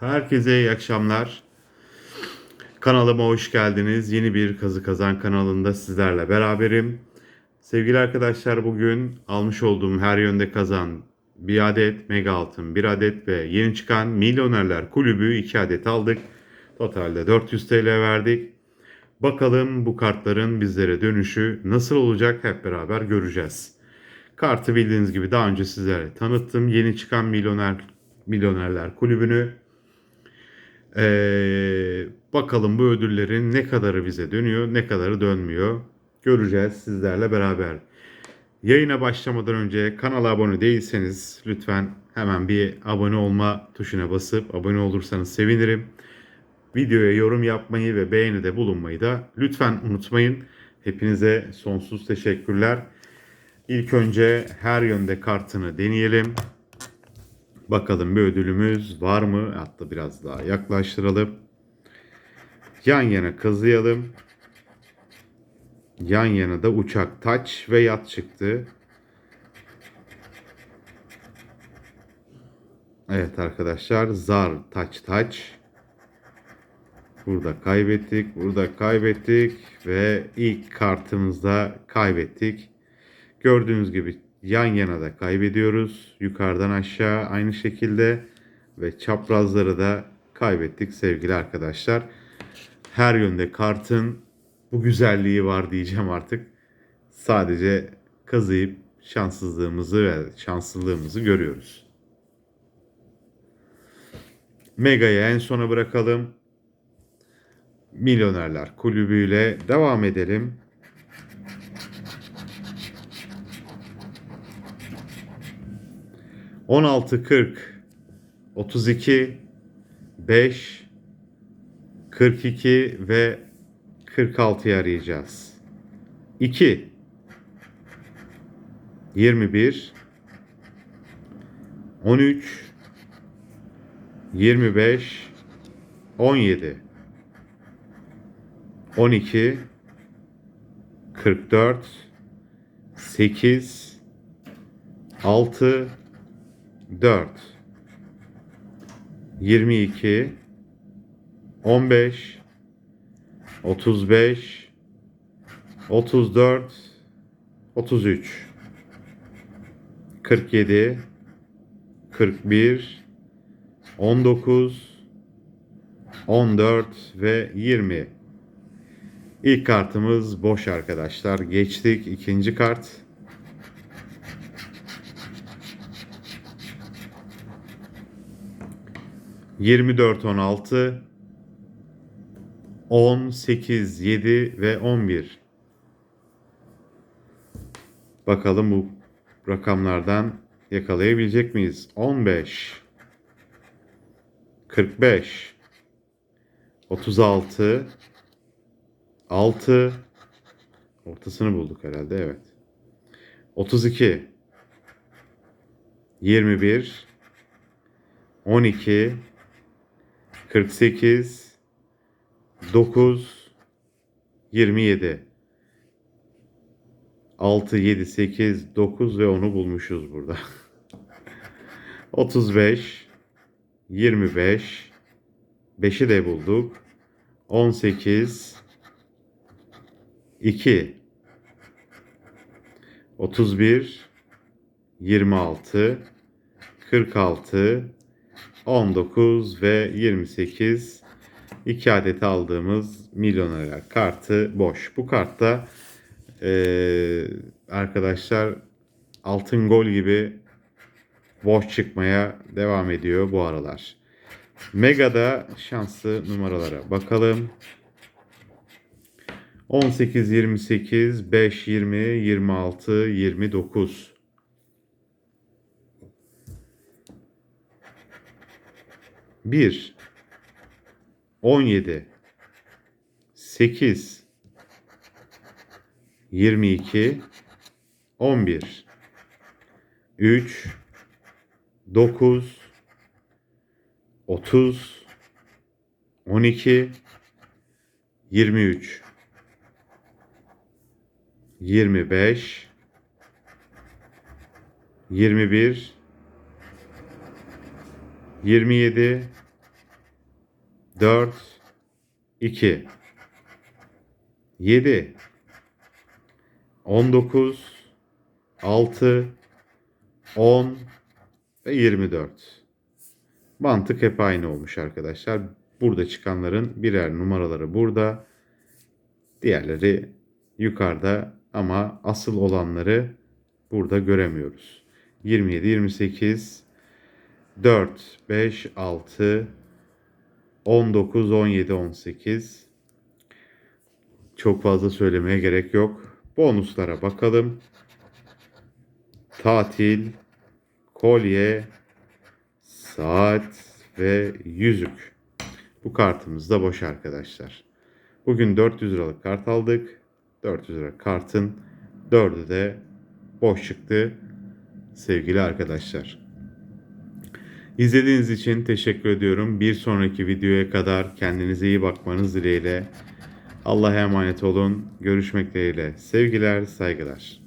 Herkese iyi akşamlar. Kanalıma hoş geldiniz. Yeni bir Kazı Kazan kanalında sizlerle beraberim. Sevgili arkadaşlar bugün almış olduğum her yönde kazan bir adet mega altın, bir adet ve yeni çıkan Milyonerler Kulübü iki adet aldık. Totalde 400 TL verdik. Bakalım bu kartların bizlere dönüşü nasıl olacak hep beraber göreceğiz. Kartı bildiğiniz gibi daha önce sizlere tanıttım. Yeni çıkan Milyoner Milyonerler Kulübü'nü ee, bakalım bu ödüllerin ne kadarı bize dönüyor, ne kadarı dönmüyor. Göreceğiz sizlerle beraber. Yayına başlamadan önce kanala abone değilseniz lütfen hemen bir abone olma tuşuna basıp abone olursanız sevinirim. Videoya yorum yapmayı ve beğenide bulunmayı da lütfen unutmayın. Hepinize sonsuz teşekkürler. İlk önce her yönde kartını deneyelim. Bakalım bir ödülümüz var mı? Hatta biraz daha yaklaştıralım. Yan yana kazıyalım. Yan yana da uçak, taç ve yat çıktı. Evet arkadaşlar zar, taç, taç. Burada kaybettik, burada kaybettik ve ilk kartımızda kaybettik. Gördüğünüz gibi yan yana da kaybediyoruz. Yukarıdan aşağı aynı şekilde ve çaprazları da kaybettik sevgili arkadaşlar. Her yönde kartın bu güzelliği var diyeceğim artık. Sadece kazıyıp şanssızlığımızı ve şanssızlığımızı görüyoruz. Mega'yı en sona bırakalım. Milyonerler kulübüyle devam edelim. On altı kırk otuz iki beş kırk iki ve kırk altıyı arayacağız. İki. yirmi bir. on üç. yirmi beş. on yedi. 12 44 8 6 4 22 15 35 34 33 47 41 19 14 ve 20 İlk kartımız boş arkadaşlar. Geçtik. İkinci kart. Yirmi dört, on altı, on sekiz, yedi ve on bir. Bakalım bu rakamlardan yakalayabilecek miyiz? On beş, kırk beş, otuz altı, 6 ortasını bulduk herhalde evet. 32 21 12 48 9 27 6 7 8 9 ve onu bulmuşuz burada. 35 25 5'i de bulduk. 18 2 31 26 46 19 ve 28 2 adet aldığımız milyoner kartı boş. Bu kartta ee, arkadaşlar altın gol gibi boş çıkmaya devam ediyor bu aralar. Mega'da şanslı numaralara bakalım. 18, 28, 5, 20, 26, 29. Bir, on yedi, sekiz, yirmi iki, on bir, üç, dokuz, otuz, on iki, yirmi üç. 25 21 27 4, 2, 7, 19, 6, 10 ve 24. Mantık hep aynı olmuş arkadaşlar. Burada çıkanların birer numaraları burada. Diğerleri yukarıda ama asıl olanları burada göremiyoruz. 27, 28, 4, 5, 6, 19, 17, 18. Çok fazla söylemeye gerek yok. Bonuslara bakalım. Tatil, kolye, saat ve yüzük. Bu kartımız da boş arkadaşlar. Bugün 400 liralık kart aldık. 400 lira kartın 4'ü de boş çıktı sevgili arkadaşlar. İzlediğiniz için teşekkür ediyorum. Bir sonraki videoya kadar kendinize iyi bakmanız dileğiyle. Allah'a emanet olun. Görüşmek dileğiyle. Sevgiler, saygılar.